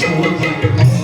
সুখে